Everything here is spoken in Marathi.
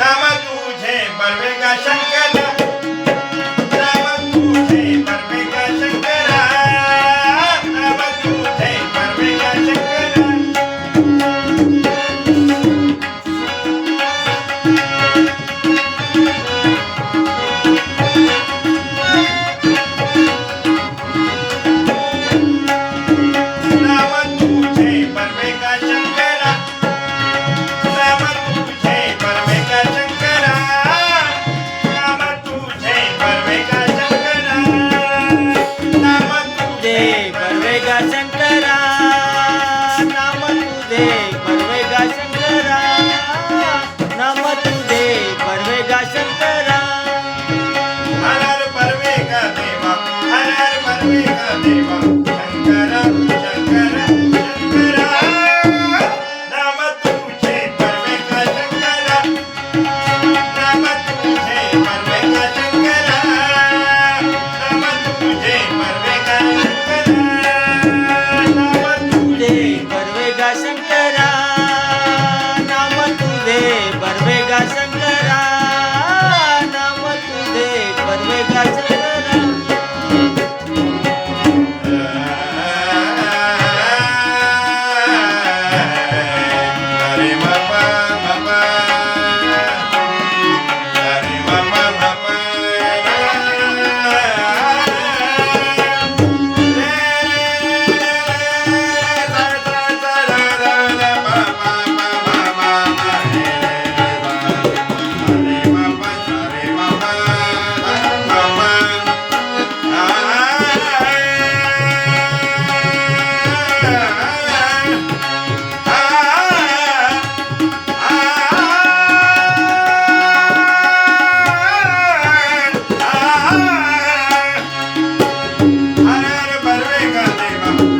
नाम तुझे बर्वे ग शंकर। तुझे परवेगा शंकरा. नाम तुझे परवेगा शंकरा. नाम तुझे परवेगा शंकरा. हर हर परवेगा देवा हर हर परवेगा देवा. name of